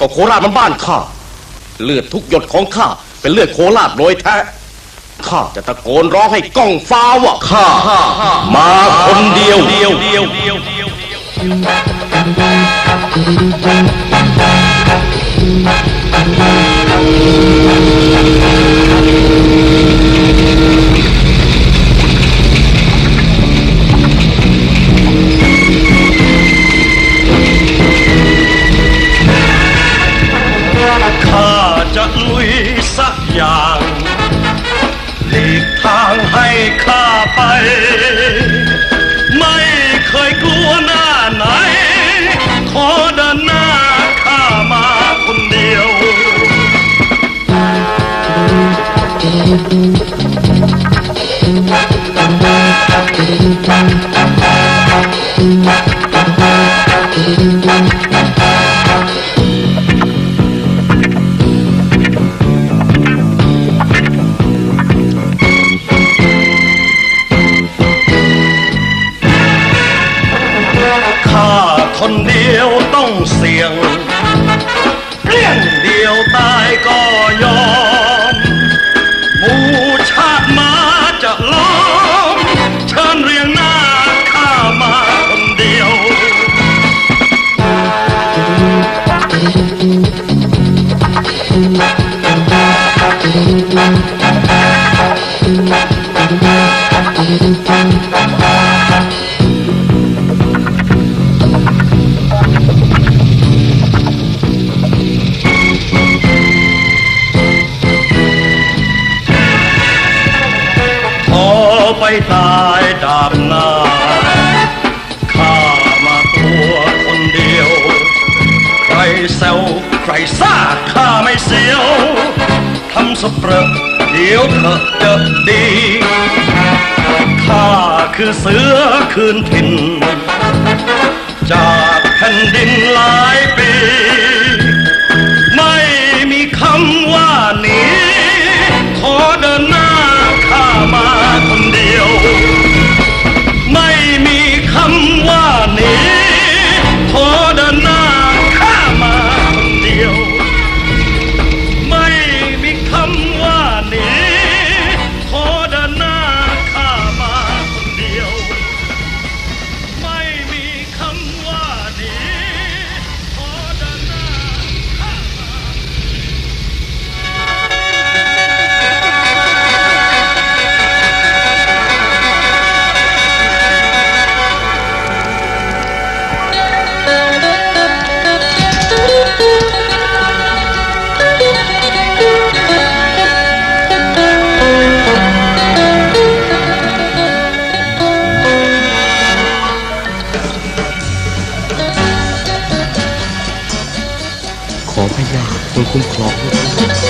ก็โคราชมันบ้านข้า เลือดทุกหยดของข้าเป็นเลือดโคราชโดยแท้ ข้าจะตะโกนร้องให้ก้องฟ้าว่าข้า มาคนเดียวเดียวเดียวเดียวข้ สักอย่างหลีกทางให้ข้าไป ไม่เคยกลัวหน้าไหน ขอเดินหน้าข้ามาคนเดียวข้าคนเไปตายดาบหน้าข้ามาตัวคนเดียว ใครแซวใครซ่าข้าไม่เสียวทำสเปรอะเดี๋ยวเถอะจะดีข้าคือเสือคืนถิ่น จากแผ่นดินหลายปี อพระยาจงคุ้มครองด้วย